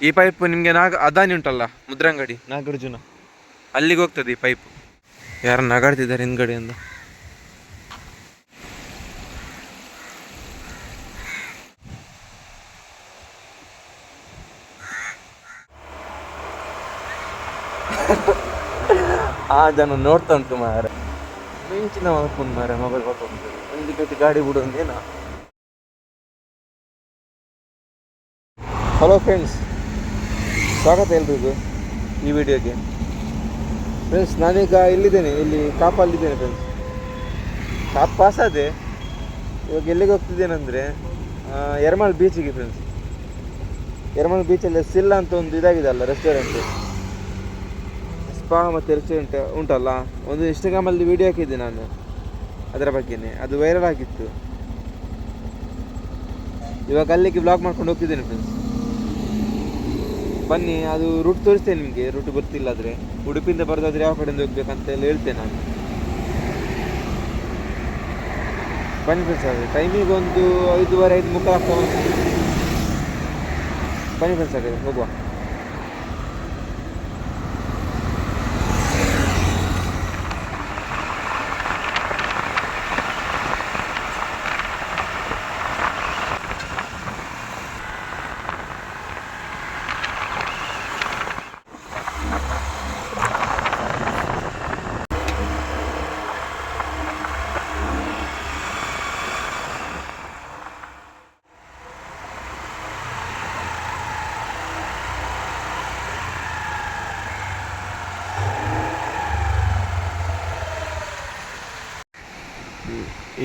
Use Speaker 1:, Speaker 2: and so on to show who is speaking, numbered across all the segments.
Speaker 1: ಈ ಪೈಪ್ ನಿಮಗೆ ನಾಗ ಅದಾನಿ ಉಂಟಲ್ಲ ಮುದ್ರಂಗಡಿ? ನಾಗಾರ್ಜುನ. ಅಲ್ಲಿಗೆ ಹೋಗ್ತದೆ ಈ ಪೈಪ್. ಯಾರು ನಗಾಡ್ತಿದ್ದಾರೆ ಹಿಂದ್ಗಡೆಯಿಂದ? ಆ ಜನ ನೋಡ್ತಾ ಉಂಟು ಮಾರ ಮಿಂಚಿನ ಮಾರ ಮೊಬೈಲ್ ಹೊತ್ತು ಇಂಡಿಕೇಟ್ ಗಾಡಿ ಬಿಡೋದೇನ ಹಲೋ ಫ್ರೆಂಡ್ಸ್ ಸ್ವಾಗತ ಎಲ್ರಿಗೂ ಈ ವಿಡಿಯೋಗೆ. ಫ್ರೆಂಡ್ಸ್ ನಾನೀಗ ಇಲ್ಲಿದ್ದೇನೆ, ಇಲ್ಲಿ ಕಾಪಲ್ಲಿದ್ದೇನೆ ಫ್ರೆಂಡ್ಸ್ ಕಾಪ್ ಪಾಸ್ ಆದೆ ಇವಾಗ ಎಲ್ಲಿಗೆ ಹೋಗ್ತಿದ್ದೇನೆಂದರೆ ಎರಮಾಳ್ ಬೀಚಿಗೆ ಫ್ರೆಂಡ್ಸ್ ಎರಮಾಳ್ ಬೀಚಲ್ಲಿ ಸಿಲ್ಲ ಅಂತ ಒಂದು ಇದಾಗಿದೆ ಅಲ್ಲ ರೆಸ್ಟೋರೆಂಟ್ ಸ್ಪಾ ಮತ್ತು ರೆಸ್ಟೋರೆಂಟ್ ಉಂಟಲ್ಲ, ಒಂದು ಇನ್ಸ್ಟಾಗ್ರಾಮಲ್ಲಿ ವಿಡಿಯೋ ಹಾಕಿದ್ದೆ ನಾನು. ಅದರ ಬಗ್ಗೆನೇ, ಅದು ವೈರಲ್ ಆಗಿತ್ತು. ಇವಾಗ ಅಲ್ಲಿಗೆ ಬ್ಲಾಗ್ ಮಾಡ್ಕೊಂಡು ಹೋಗ್ತಿದ್ದೇನೆ ಫ್ರೆಂಡ್ಸ್ ಬನ್ನಿ, ಅದು ರೂಟ್ ತೋರಿಸ್ತೇನೆ ನಿಮಗೆ ರೂಟ್ ಗೊತ್ತಿಲ್ಲ ಆದರೆ ಉಡುಪಿಯಿಂದ ಬರೋದಾದ್ರೆ ಯಾವ ಕಡೆಯಿಂದ ಹೋಗ್ಬೇಕಂತ ಎಲ್ಲ ಹೇಳ್ತೇನೆ ನಾನು. ಬನ್ನಿ ಫ್ರೆಂಡ್ಸ್ ಆದರೆ ಟೈಮಿಗೆ ಒಂದು ಐದೂವರೆ, ಐದು ಮುಕ್ಕಾಲು ಆಗ್ತಾ ಉಂಟು. ಬನ್ನಿ ಫ್ರೆಂಡ್ಸ್ ಹಾಗಾದ್ರೆ ಹೋಗುವ.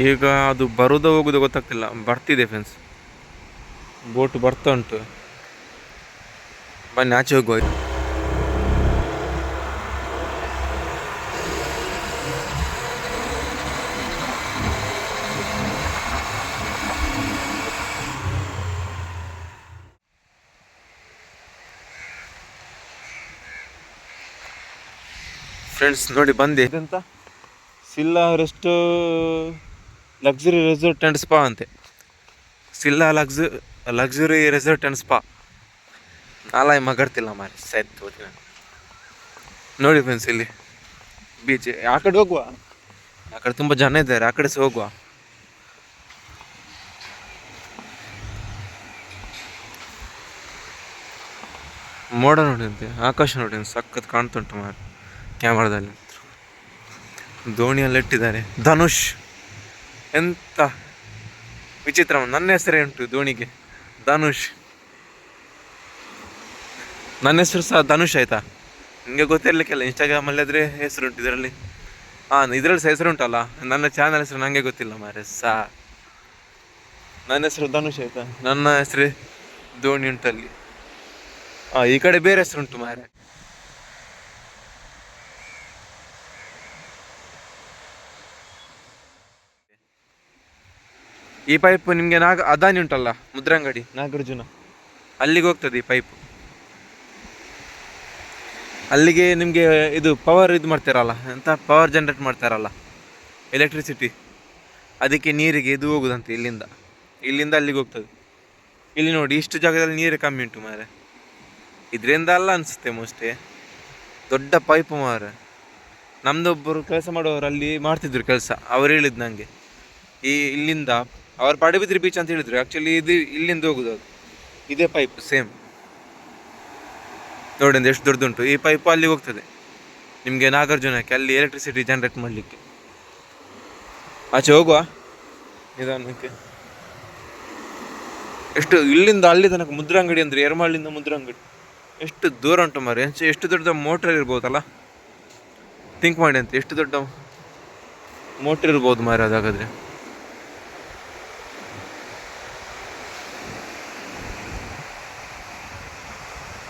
Speaker 1: ಈಗ ಅದು ಬರೋದು ಹೋಗೋದು ಗೊತ್ತಾಗ್ತಿಲ್ಲ. ಬರ್ತಿದೆ ಫ್ರೆಂಡ್ಸ್ ಬೋಟ್ ಬರ್ತಾ ಉಂಟು. ಬನ್ನಿ, ಆಚೆ ಹೋಗುವ. ಫ್ರೆಂಡ್ಸ್ ನೋಡಿ ಬಂದೆ. ಇದೆಂತ? Silla rest luxury resort and spa ಅಂತೆ. Silla lux luxury resort and spa ನಾಲ ಮಗಡ್ತಿಲ್ಲ ಮಾರಿ ಸೈತ್ ನಾನು. ನೋಡಿ ಫ್ರೆಂಡ್ಸ್ ಇಲ್ಲಿ ಬೀಚ್ ಆ ಕಡೆ ಹೋಗುವ? ಆ ಕಡೆ ತುಂಬ ಜನ ಇದ್ದಾರೆ, ಆ ಕಡೆ ಸಹ ಹೋಗುವ. ಮೋಡ ನೋಡಿ ಅಂತೆ, ಆಕಾಶ ನೋಡಿ, ಸಖತ್ ಕಾಣ್ತುಂಟು ಮಾರಿ ಕ್ಯಾಮ್ರಾದಲ್ಲಿ. ದೋಣಿಯಲ್ಲಿ ಇಟ್ಟಿದ್ದಾರೆ ಧನುಷ್. ಎಂತ ವಿಚಿತ್ರ ನನ್ನ ಹೆಸರೇ ಉಂಟು ದೋಣಿಗೆ? ಧನುಷ್. ನನ್ನ ಹೆಸರು ಸಹ ಧನುಷ್ ಆಯ್ತಾ? ನಿಮಗೆ ಗೊತ್ತಿರ್ಲಿಕ್ಕಿಲ್ಲ ಇನ್ಸ್ಟಾಗ್ರಾಮಲ್ಲಿ ಆದರೆ ಹೆಸರು ಉಂಟು ಇದರಲ್ಲಿ. ಹಾಂ ಇದರಲ್ಲಿ ಸಹ ಹೆಸರು ಉಂಟಲ್ಲ ನನ್ನ ಚಾನಲ್ ಹೆಸರು ನನಗೆ ಗೊತ್ತಿಲ್ಲ ಮಾರೆ ಸಾ. ನನ್ನ ಹೆಸರು ಧನುಷ್ ಆಯ್ತಾ? ನನ್ನ ಹೆಸರು ದೋಣಿ ಉಂಟಲ್ಲಿ ಹಾಂ ಈ ಕಡೆ ಬೇರೆ ಹೆಸರುಂಟು ಮಾರೆ ಈ ಪೈಪ್ ನಿಮಗೆ ನಾಗ ಅದಾನಿ ಉಂಟಲ್ಲ ಮುದ್ರಂಗಡಿ? ನಾಗಾರ್ಜುನ. ಅಲ್ಲಿಗೆ ಹೋಗ್ತದೆ ಈ ಪೈಪ್ ಅಲ್ಲಿಗೆ ನಿಮಗೆ ಇದು ಪವರ್ ಇದು ಮಾಡ್ತಾರಲ್ಲ ಎಂತ ಪವರ್ ಜನರೇಟ್ ಮಾಡ್ತಾರಲ್ಲ ಎಲೆಕ್ಟ್ರಿಸಿಟಿ ಅದಕ್ಕೆ ನೀರಿಗೆ ಇದು ಹೋಗುದಂತೆ ಇಲ್ಲಿಂದ. ಇಲ್ಲಿಂದ ಅಲ್ಲಿಗೆ ಹೋಗ್ತದೆ. ಇಲ್ಲಿ ನೋಡಿ ಇಷ್ಟು ಜಾಗದಲ್ಲಿ ನೀರು ಕಮ್ಮಿ ಉಂಟು ಮಾರೆ ಇದರಿಂದ ಅಲ್ಲ ಅನಿಸುತ್ತೆ ಮೋಸ್ಟ್ಲಿ ದೊಡ್ಡ ಪೈಪ್ ಮಾರೆ ನಮ್ದೊಬ್ಬರು ಕೆಲಸ ಮಾಡೋರು ಅಲ್ಲಿ ಮಾಡ್ತಿದ್ರು ಕೆಲಸ. ಅವ್ರು ಹೇಳಿದ್ದು ನನಗೆ ಈ ಇಲ್ಲಿಂದ ಅವ್ರು ಪಡುಬಿದ್ರಿ ಬೀಚ್ ಅಂತ ಹೇಳಿದ್ರು. ಆ್ಯಕ್ಚುಲಿ ಇದು ಇಲ್ಲಿಂದ ಹೋಗುದು ಅದು. ಇದೇ ಪೈಪ್ ಸೇಮ್ ನೋಡಿ ಎಷ್ಟು ದೊಡ್ಡದುಂಟು ಈ ಪೈಪ್ ಅಲ್ಲಿ ಹೋಗ್ತದೆ. ನಿಮಗೆ ನಾಗಾರ್ಜುನಕ್ಕೆ ಅಲ್ಲಿ ಎಲೆಕ್ಟ್ರಿಸಿಟಿ ಜನರೇಟ್ ಮಾಡಲಿಕ್ಕೆ. ಆಚೆ ಹೋಗುವ. ನಿಧಾನಕ್ಕೆ. ಎಷ್ಟು ಇಲ್ಲಿಂದ ಅಲ್ಲಿ ತನಕ ಮುದ್ರಂಗಡಿ ಅಂದರೆ ಎರಮಾಳಿಂದ ಮುದ್ರಂಗಡಿ. ಎಷ್ಟು ದೂರ ಉಂಟು ಮಾರೆ ಎಷ್ಟು ದೊಡ್ಡ ಮೋಟ್ರ್ ಇರ್ಬೋದಲ್ಲ? ಥಿಂಕ್ ಮಾಡಿ ಅಂತ. ಎಷ್ಟು ದೊಡ್ಡ ಮೋಟ್ರ್ ಇರ್ಬೋದು ಮಾರೆ ಅದಾಗಾದ್ರೆ.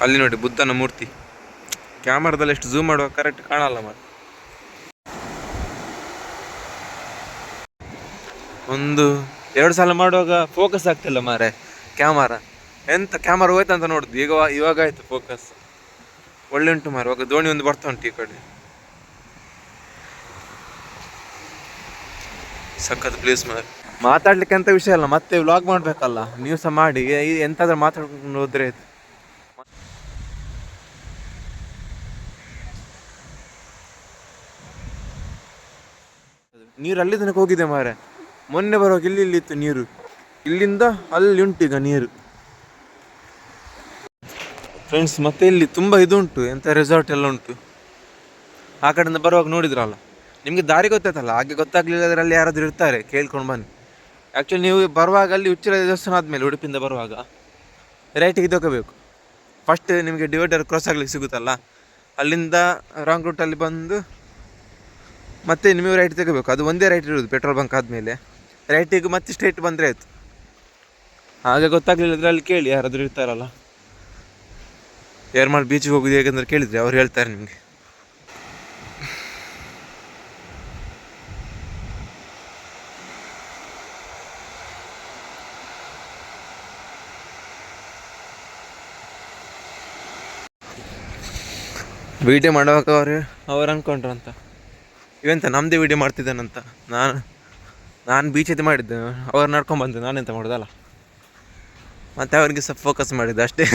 Speaker 1: ಅಲ್ಲಿ ನೋಡಿ ಬುದ್ಧನ ಮೂರ್ತಿ. ಕ್ಯಾಮರಾದಲ್ಲಿ ಎಷ್ಟು ಝೂಮ್ ಮಾಡುವಾಗ ಕರೆಕ್ಟ್ ಕಾಣಲ್ಲ ಮತ್ತೆ ಒಂದು, ಎರಡು ಸಲ ಮಾಡುವಾಗ ಫೋಕಸ್ ಆಗ್ತಿಲ್ಲ ಮಾರೆ ಕ್ಯಾಮರಾ. ಎಂತ ಕ್ಯಾಮರಾ ಹೋಯ್ತು ಅಂತ ನೋಡುದು. ಈಗ ಇವಾಗ ಆಯ್ತು ಫೋಕಸ್ ಒಳ್ಳೆ ಉಂಟು ಮಾರೆ ಇವಾಗ ದೋಣಿ ಒಂದು ಬರ್ತಾ ಉಂಟು ಈ ಕಡೆ. ಸಖತ್ ಪ್ಲೀಸ್ ಮಾರೆ ಮಾತಾಡ್ಲಿಕ್ಕೆ ಎಂತ ವಿಷಯ ಅಲ್ಲ ಮತ್ತೆ ವ್ಲಾಗ್ ಮಾಡ್ಬೇಕಲ್ಲ. ನೀವು ಸಹ ಮಾಡಿ ಎಂತಾದ್ರೂ ಮಾತಾಡ್ಕೊಂಡು ಹೋದ್ರೆ ಆಯ್ತು. ನೀರು ಅಲ್ಲಿ ತನಕ ಹೋಗಿದೆ ಮಾರೆ ಮೊನ್ನೆ ಬರುವಾಗ ಇಲ್ಲಿ ಇಲ್ಲಿ ಇತ್ತು ನೀರು. ಇಲ್ಲಿಂದ ಅಲ್ಲಿ ಉಂಟು ಈಗ ನೀರು. ಫ್ರೆಂಡ್ಸ್ ಮತ್ತೆ ಇಲ್ಲಿ ತುಂಬ ಇದು ಉಂಟು ಎಂಥ ರೆಸಾರ್ಟ್ ಎಲ್ಲ ಉಂಟು. ಆ ಕಡೆಯಿಂದ ಬರುವಾಗ ನೋಡಿದ್ರಲ್ಲ, ನಿಮಗೆ ದಾರಿ ಗೊತ್ತಾಯ್ತಲ್ಲ? ಹಾಗೆ ಗೊತ್ತಾಗ್ಲಿಲ್ಲ ಅದರಲ್ಲಿ ಯಾರಾದರೂ ಇರ್ತಾರೆ, ಕೇಳ್ಕೊಂಡು ಬನ್ನಿ. ಆ್ಯಕ್ಚುಲಿ ನೀವು ಬರುವಾಗ ಅಲ್ಲಿ ಉಚ್ಚಿಲ ದೇವಸ್ಥಾನ ಆದಮೇಲೆ ಉಡುಪಿಯಿಂದ ಬರುವಾಗ ರೈಟಿಗೆ ತಗೋಬೇಕು. ಫಸ್ಟ್ ನಿಮಗೆ ಡಿವೈಡರ್ ಕ್ರಾಸ್ ಆಗ್ಲಿಕ್ಕೆ ಸಿಗುತ್ತಲ್ಲ? ಅಲ್ಲಿಂದ ರಾಂಗ್ ರೂಟಲ್ಲಿ ಬಂದು ಮತ್ತೆ ನಿಮಗೆ ರೈಟ್ ತೆಗಬೇಕು. ಅದು ಒಂದೇ ರೈಟ್ ಇರೋದು ಪೆಟ್ರೋಲ್ ಬಂಕ್ ಆದಮೇಲೆ. ರೈಟಿಗೆ ಮತ್ತೆ ಸ್ಟ್ರೈಟ್ ಬಂದರೆ ಆಯಿತು. ಹಾಗೆ ಗೊತ್ತಾಗ್ಲಿಲ್ಲ ಅಲ್ಲಿ ಕೇಳಿ ಯಾರಾದರೂ ಇರ್ತಾರಲ್ಲ. ಏರ್ಮಾಳ್ ಬೀಚಿಗೆ ಹೋಗುದು ಹೇಗೆಂದ್ರೆ ಕೇಳಿದ್ರೆ ಅವ್ರು ಹೇಳ್ತಾರೆ ನಿಮಗೆ. ವಿಡಿಯೋ ಮಾಡುವಾಗ ಅವರು ಅವ್ರು ಅಂದ್ಕೊಂಡ್ರು ಅಂತ. ಇವೆಂತ ನಮ್ಮದೇ ವಿಡಿಯೋ ಮಾಡ್ತಿದ್ದಾನಂತ? ನಾನು ನಾನು ಬೀಚದ್ದು ಮಾಡಿದ್ದೆ. ಅವ್ರು ನಡ್ಕೊಂಡು ಬಂದೆ ನಾನೆಂತ ಮಾಡೋದಲ್ಲ? ಮತ್ತು ಅವ್ರಿಗೆ ಸ್ವಲ್ಪ ಫೋಕಸ್ ಮಾಡಿದ್ದೆ ಅಷ್ಟೇ.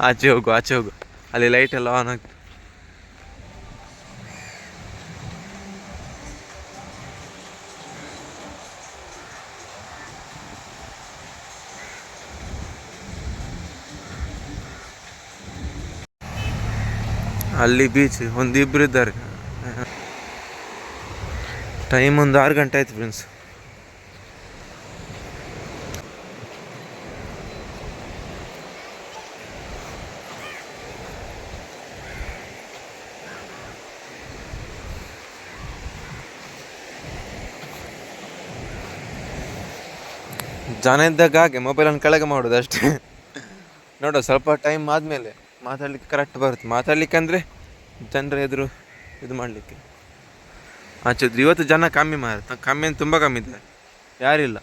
Speaker 1: ಆಚೆ ಹೋಗು ಆಚೆ ಹೋಗು ಅಲ್ಲಿ ಲೈಟ್ ಎಲ್ಲ ಆನ್ ಆಗಿ ಅಲ್ಲಿ ಬೀಚ್ ಒಂದು ಇಬ್ಬರು ಇದ್ದಾರೆ. ಟೈಮ್ ಒಂದು ಆರು ಗಂಟೆ ಆಯ್ತು ಫ್ರೆಂಡ್ಸ್ ಜನ ಇದ್ದಾಗ ಹಾಗೆ ಮೊಬೈಲನ್ನು ಕೆಳಗೆ ಮಾಡೋದು ಅಷ್ಟೇ. ನೋಡುವ ಸ್ವಲ್ಪ ಟೈಮ್ ಆದಮೇಲೆ. ಮಾತಾಡಲಿಕ್ಕೆ ಕರೆಕ್ಟ್ ಬರುತ್ತೆ. ಮಾತಾಡಲಿಕ್ಕೆ ಅಂದರೆ ಜನರ ಎದುರು ಇದು ಮಾಡಲಿಕ್ಕೆ. ಆಚೆ ಇವತ್ತು ಜನ ಕಮ್ಮಿ ಮಾರ ಕಮ್ಮಿ ಅಂತ ತುಂಬ ಕಮ್ಮಿ ಇದ್ದಾರೆ. ಯಾರಿಲ್ಲ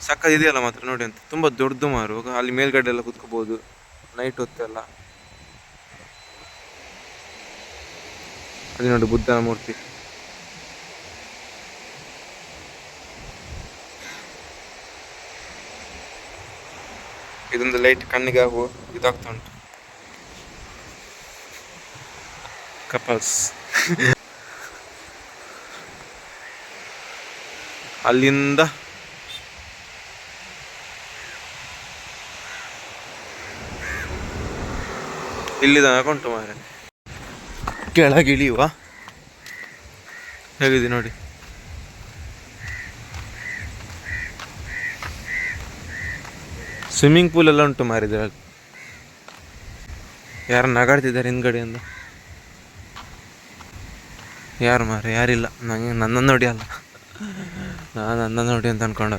Speaker 1: ಸಕ್ಕತ್ ಇದೆಯಲ್ಲ ಮಾತ್ರ ನೋಡಿ ಅಂತ. ತುಂಬ ದೊಡ್ಡದು ಮಾರು. ಅಲ್ಲಿ ಮೇಲ್ಗಡೆ ಎಲ್ಲ ಕುತ್ಕೋಬೋದು. ನೈಟ್ ಹೊತ್ತೆಲ್ಲ ಅಲ್ಲಿ ನೋಡಿ ಬುದ್ಧನ ಮೂರ್ತಿ. ಇದೊಂದು ಲೈಟ್ ಕಣ್ಣಿಗೆ ಇದಾಗ್ತಾ ಉಂಟು. ಕಪಲ್ಸ್ ಅಲ್ಲಿಂದ ಇಲ್ಲಿ ತನಕ ಉಂಟು ಮಾರೆ ಕೆಳಗೆ ಇಳಿಯುವ ಹೇಗಿದೆ ನೋಡಿ. ಸ್ವಿಮ್ಮಿಂಗ್ ಪೂಲ್ ಎಲ್ಲ ಉಂಟು ಮಾರಿದ್ರೆ ಯಾರು ನಗಾಡ್ತಿದ್ದಾರೆ ಹಿಂದ್ಗಡೆಯಿಂದ ಯಾರು ಮಾರ? ಯಾರಿಲ್ಲ. ನನಗೆ ನನ್ನ ನೋಡಿ ಅಲ್ಲ. ನಾನು ನನ್ನ ನೋಡಿ ಅಂತ ಅನ್ಕೊಂಡು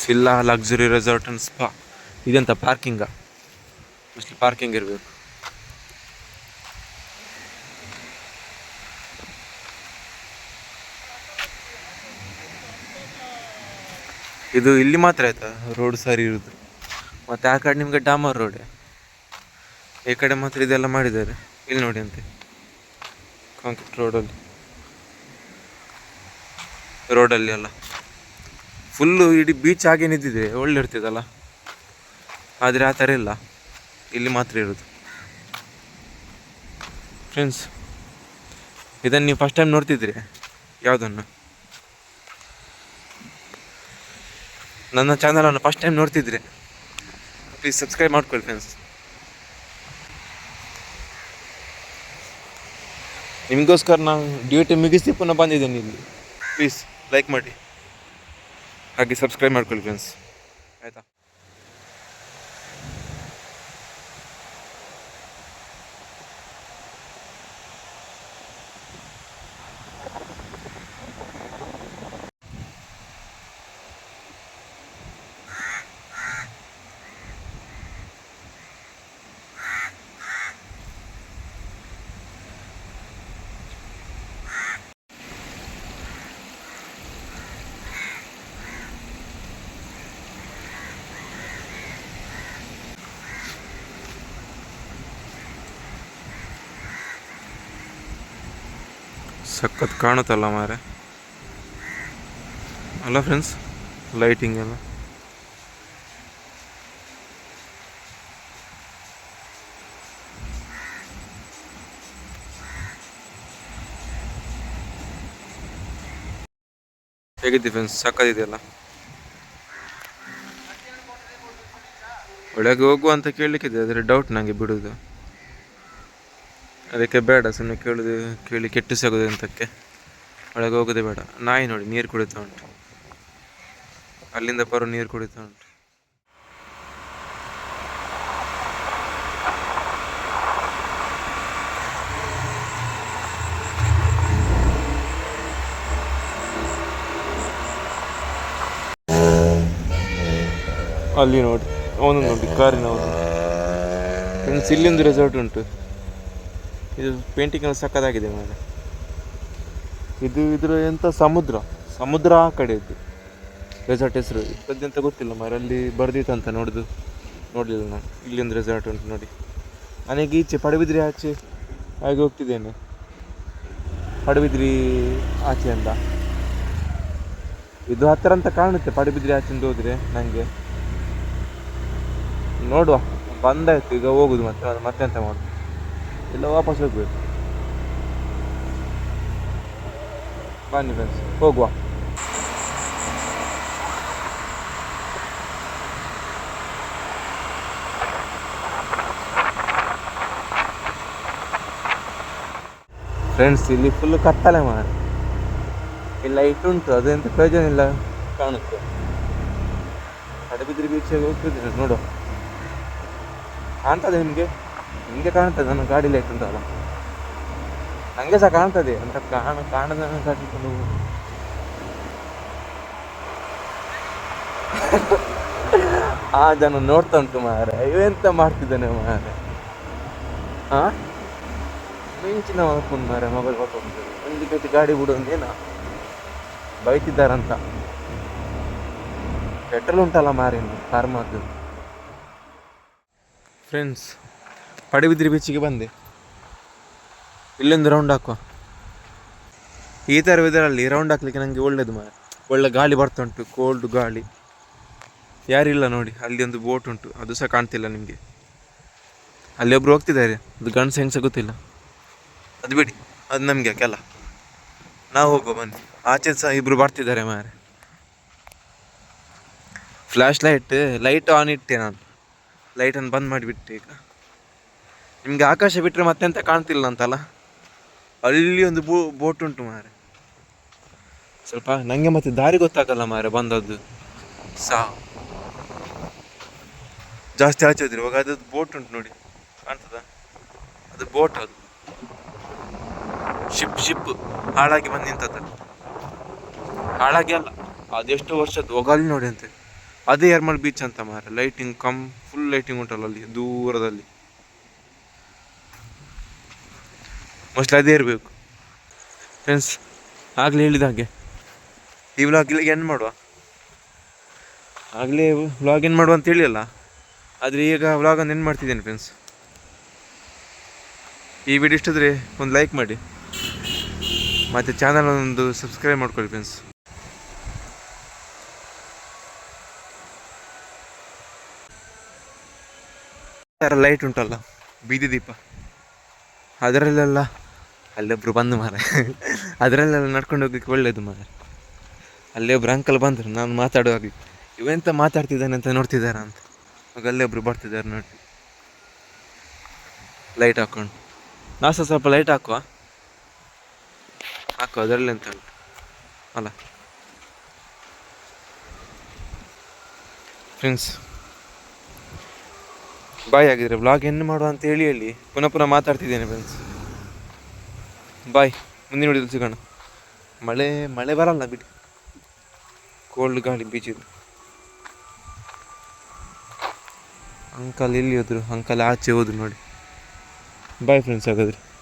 Speaker 1: Silla luxury resort and spa ಇದೆಂತ ಪಾರ್ಕಿಂಗ ಮೋಸ್ಟ್ಲಿ ಪಾರ್ಕಿಂಗ್ ಇರಬೇಕು. ಇದು ಇಲ್ಲಿ ಮಾತ್ರ ಆಯ್ತಾ? ರೋಡ್ ಸರಿ ಇರೋದು. ಮತ್ತು ಆ ಕಡೆ ನಿಮಗೆ ಡಾಮರ್ ರೋಡ್. ಈ ಕಡೆ ಮಾತ್ರ ಇದೆಲ್ಲ ಮಾಡಿದ್ದಾರೆ. ಇಲ್ಲಿ ನೋಡಿ ಅಂತೆ. ಕಾಂಕ್ರೀಟ್ ರೋಡಲ್ಲಿ ರೋಡಲ್ಲಿ ಎಲ್ಲ ಫುಲ್ಲು ಇಡೀ ಬೀಚ್ ಹಾಗೆ ನಿಂತಿದೆ. ಒಳ್ಳೆ ಇರ್ತಿದಲ್ಲ? ಆದರೆ ಆ ಥರ ಇಲ್ಲ. ಇಲ್ಲಿ ಮಾತ್ರ ಇರೋದು. ಫ್ರೆಂಡ್ಸ್ ಇದನ್ನು ನೀವು ಫಸ್ಟ್ ಟೈಮ್ ನೋಡ್ತಿದ್ರಿ ಯಾವುದನ್ನು? ನನ್ನ ಚಾನಲನ್ನು ಫಸ್ಟ್ ಟೈಮ್ ನೋಡ್ತಿದ್ರೆ ಪ್ಲೀಸ್ ಸಬ್ಸ್ಕ್ರೈಬ್ ಮಾಡ್ಕೊಳ್ಳಿ ಫ್ರೆಂಡ್ಸ್ ನಿಮಗೋಸ್ಕರ ನಾನು ಡ್ಯೂಟಿ ಮುಗಿಸಿ ಪುನಃ ಬಂದಿದ್ದೇನೆ ಇಲ್ಲಿ. ಪ್ಲೀಸ್ ಲೈಕ್ ಮಾಡಿ. ಹಾಗೆ ಸಬ್ಸ್ಕ್ರೈಬ್ ಮಾಡ್ಕೊಳ್ಳಿ ಫ್ರೆಂಡ್ಸ್ ಆಯಿತಾ? ಸಖತ್ ಕಾಣುತ್ತಲ್ಲ ಮಾರೆ ಅಲ್ಲ ಫ್ರೆಂಡ್ಸ್ ಲೈಟಿಂಗ್ ಎಲ್ಲ. ಹೇಗಿದ್ದೀವಿ ಫ್ರೆಂಡ್ಸ್ ಸಾಕಾಗಿದೆಯಲ್ಲ ಒಳಗೆ ಹೋಗುವ ಅಂತ ಕೇಳಲಿಕ್ಕಿದೆ, ಆದರೆ ಡೌಟ್ ನನಗೆ ಬಿಡೋದು ಅದಕ್ಕೆ ಬೇಡ ಸುಮ್ಮನೆ ಕೇಳೋದು, ಕೇಳಿ ಕೆಟ್ಟು ಸಾಗೋದು ಅಂತಕ್ಕೆ. ಒಳಗೆ ಹೋಗೋದೇ ಬೇಡ. ನಾಯಿ ನೋಡಿ, ನೀರು ಕುಡಿತಾ ಉಂಟು. ಅಲ್ಲಿಂದ ಬರೋ ನೀರು ಕುಡಿತಾ ಉಂಟು. ಅಲ್ಲಿ ನೋಡಿ ಅವನು ನೋಡಿ ಕಾರಿನ ಅವನು ಇಲ್ಲಿಂದು ರೆಸಾರ್ಟ್ ಉಂಟು. ಇದು ಪೇಂಟಿಂಗ್ ಎಲ್ಲ ಸಕ್ಕದಾಗಿದೆ ಮೇಲೆ ಇದು ಇದ್ರ ಎಂತ ಸಮುದ್ರ? ಸಮುದ್ರ ಆ ಕಡೆ ಇದ್ದು. ರೆಸಾರ್ಟ್ ಹೆಸರು. ಇಪ್ಪತ್ತಂತ ಗೊತ್ತಿಲ್ಲ ಮರ ಅಲ್ಲಿ ಬರ್ದಿತ್ತು ಅಂತ ನೋಡುದು. ನೋಡಲಿಲ್ಲ ನಾನು. ಇಲ್ಲಿಂದ ರೆಸಾರ್ಟ್ ಉಂಟು ನೋಡಿ. ನನಗೆ ಈಚೆ ಪಡುಬಿದ್ರಿ ಆಚೆ ಹಾಗೆ ಹೋಗ್ತಿದ್ದೇನೆ. ಪಡುಬಿದ್ರಿ ಆಚೆ ಅಂತ. ಇದು ಹತ್ತಿರ ಅಂತ ಕಾಣುತ್ತೆ, ಪಡುಬಿದ್ರಿ ಆಚೆಯಿಂದ ಹೋದರೆ ನನಗೆ ನೋಡುವ. ಬಂದಾಯ್ತು, ಈಗ ಹೋಗುದು ಮತ್ತೆ ಮತ್ತೆ ಎಂತ ಮಾಡುದು? ಇಲ್ಲ ವಾಪಸ್ ಹೋಗ್ಬೇಕು. ಬನ್ನಿ ಫ್ರೆಂಡ್ಸ್ ಹೋಗುವ. ಫ್ರೆಂಡ್ಸ್ ಇಲ್ಲಿ ಫುಲ್ ಕತ್ತಲೆ ಮಾರ ಇಲ್ಲಿ ಲೈಟ್ ಉಂಟು, ಅದೆಂತ ಪ್ರಯೋಜನ ಇಲ್ಲ. ಕಾಣುತ್ತೆ. ಅಡಬಿದ್ರಿ ಬೀಚಿಗೆ ಹೋಗ್ತಿದ್ದೀನಿ ನೋಡು. ಕಾಣ್ತದೆ ನಿಮಗೆ? ನಿಮಗೆ ಕಾಣ್ತದೆ, ನನ್ನ ಗಾಡಿ ಲೈಟ್ ಉಂಟಲ್ಲ ನನಗೆ ಸಹ ಕಾಣ್ತದೆ, ಅಂತ ಕಾಣ ಕಾಣದ ಕಾಟಿಕೊಂಡು ಆ ಜನ ನೋಡ್ತಾ ಉಂಟು ಮಾರ ಇವೆಂತ ಮಾಡ್ತಿದ್ದಾನೆ ಮಾರೆ ಹಾ ಮಿಂಚಿನ ಮಾಡ್ಕೊಂಡು ಮಾರೆ ಮೊಬೈಲ್ ಹಾಕೊಂಡು ಒಂದು ಜೊತೆ ಗಾಡಿ ಬಿಡೋದೇನ ಬೈತಿದ್ದಾರಂತ. ಪೆಟ್ರೋಲ್ ಉಂಟಲ್ಲ ಮಾರಿ ಕಾರ್ಮದ್ದು ಫ್ರೆಂಡ್ಸ್ ಪಡುಬಿದ್ರಿ ಬೀಚಿಗೆ ಬಂದೆ. ಇಲ್ಲೊಂದು ರೌಂಡ್ ಹಾಕುವ. ಈ ಥರ ವೆದರಲ್ಲಿ ರೌಂಡ್ ಹಾಕ್ಲಿಕ್ಕೆ ನನಗೆ ಒಳ್ಳೇದು ಮಾರ ಒಳ್ಳೆ ಗಾಳಿ ಬರ್ತಾ ಉಂಟು ಕೋಲ್ಡ್ ಗಾಳಿ. ಯಾರಿಲ್ಲ ನೋಡಿ, ಅಲ್ಲಿ ಒಂದು ಬೋಟ್ ಉಂಟು, ಅದು ಸಹ ಕಾಣ್ತಿಲ್ಲ ನಿಮಗೆ. ಅಲ್ಲಿ ಒಬ್ರು ಹೋಗ್ತಿದ್ದಾರೆ, ಅದು ಗಂಡಸ ಹೆಂಗ್ಸ ಗೊತ್ತಿಲ್ಲ. ಅದು ಬಿಡಿ, ಅದು ನಮಗೆ ಕೆಲ ನಾವು ಹೋಗುವ, ಬನ್ನಿ. ಆಚೆ ಸಹ ಇಬ್ರು ಬರ್ತಿದ್ದಾರೆ ಮಾರೆ. ಫ್ಲ್ಯಾಶ್ ಲೈಟ್ ಲೈಟ್ ಆನ್ ಇಟ್ಟೆ ನಾನು. ಲೈಟನ್ನು ಬಂದ್ ಮಾಡಿಬಿಟ್ಟೆ ಈಗ. ನಿಮಗೆ ಆಕಾಶ ಬಿಟ್ಟರೆ ಮತ್ತೆಂತ ಕಾಣ್ತಿಲ್ಲ ಅಂತಲ್ಲ ಅಲ್ಲಿ ಒಂದು ಬೋ, ಬೋಟ್ ಉಂಟು ಮಾರೆ ಸ್ವಲ್ಪ ನನಗೆ ಮತ್ತೆ ದಾರಿ ಗೊತ್ತಾಗಲ್ಲ ಮಾರೆ ಬಂದದ್ದು. ಸಾ. ಜಾಸ್ತಿ ಆಚೆ ಇವಾಗ ಬೋಟ್ ಉಂಟು ನೋಡಿ. ಕಾಣ್ತದ? ಅದು ಬೋಟ್ ಅದು. Ship ship. ಹಾಳಾಗಿ ಬಂದು ನಿಂತದ. ಹಾಳಾಗಿ ಅಲ್ಲ, ಅದೆಷ್ಟು ವರ್ಷದ್ದು. ಹೋಗಲ್ಲಿ ನೋಡಿ ಅಂತೆ. ಅದೇ ಎರ್ಮಲ್ ಬೀಚ್ ಅಂತ ಮಾರ ಲೈಟಿಂಗ್ ಕಮ್ ಫುಲ್ ಲೈಟಿಂಗ್ ಉಂಟಲ್ಲ ಅಲ್ಲಿ, ದೂರದಲ್ಲಿ. ಮೋಸ್ಟ್ಲಿ ಅದೇ ಇರಬೇಕು. ಫ್ರೆಂಡ್ಸ್ ಆಗಲೇ ಹೇಳಿದ ಹಾಗೆ. ಈ ವ್ಲಾಗ್ ಇಲ್ಲಿಗೆ ಎಂಡ್ ಮಾಡುವ. ಆಗಲೇ ವ್ಲಾಗ್ ಏನು ಮಾಡುವ ಅಂತ ಹೇಳಿಲ್ಲ ಆದರೆ ಈಗ ವ್ಲಾಗನ್ನು ಏನು ಮಾಡ್ತಿದ್ದೇನೆ ಫ್ರೆಂಡ್ಸ್ ಈ ವಿಡಿಯೋ ಇಷ್ಟಿದ್ರೆ ಒಂದು ಲೈಕ್ ಮಾಡಿ. ಮತ್ತು ಚಾನಲ್ ಒಂದು ಸಬ್ಸ್ಕ್ರೈಬ್ ಮಾಡ್ಕೊಳ್ಳಿ ಫ್ರೆಂಡ್ಸ್ ಥರ ಲೈಟ್ ಉಂಟಲ್ಲ? ಬೀದಿ ದೀಪ. ಅದರಲ್ಲೆಲ್ಲ ಅಲ್ಲೊಬ್ರು ಬಂದು ಮಾರ ಅದರಲ್ಲೆಲ್ಲ ನಡ್ಕೊಂಡು ಹೋಗ್ಲಿಕ್ಕೆ ಒಳ್ಳೇದು ಮಾರ ಅಲ್ಲೇ ಒಬ್ರು ಅಂಕಲ್ ಬಂದರು, ನಾನು ಮಾತಾಡುವಾಗ ಇವೆಂತ ಮಾತಾಡ್ತಿದ್ದಾನೆ ಅಂತ ನೋಡ್ತಿದ್ದಾರ ಅಂತ. ಆಗ ಅಲ್ಲೇ ಒಬ್ರು ಬರ್ತಿದ್ದಾರೆ ನೋಡಿ. ಲೈಟ್ ನಾಸ ಸಹ ಸ್ವಲ್ಪ ಲೈಟ್ ಹಾಕುವ. ಹಾಕುವ ಅದರಲ್ಲಿ ಅಂತ ಅಲ್ಲ. ಫ್ರೆಂಡ್ಸ್ ಬಾಯ್ ಆಗಿದ್ರೆ ಬ್ಲಾಗ್ ಏನು ಮಾಡುವ ಅಂತ ಹೇಳಿ ಹೇಳಿ. ಪುನಃ ಪುನಃ ಮಾತಾಡ್ತಿದ್ದೇನೆ ಫ್ರೆಂಡ್ಸ್ ಬಾಯ್, ಮುಂದಿನ ವಿಡಿಯೋದಲ್ಲಿ ಸಿಗೋಣ. ಮಳೆ ಮಳೆ ಬರಲ್ಲ ಬಿಡಿ. ಕೋಲ್ಡ್ ಗಾಳಿ ಬೀಚಿದ್ದು ಅಂಕಲ್ ಎಲ್ಲಿ ಹೋದ್ರು? ಅಂಕಲ್ ಆಚೆ ಹೋದ್ರು ನೋಡಿ. ಬಾಯ್ ಫ್ರೆಂಡ್ಸ್ ಹಾಗಾದ್ರೆ.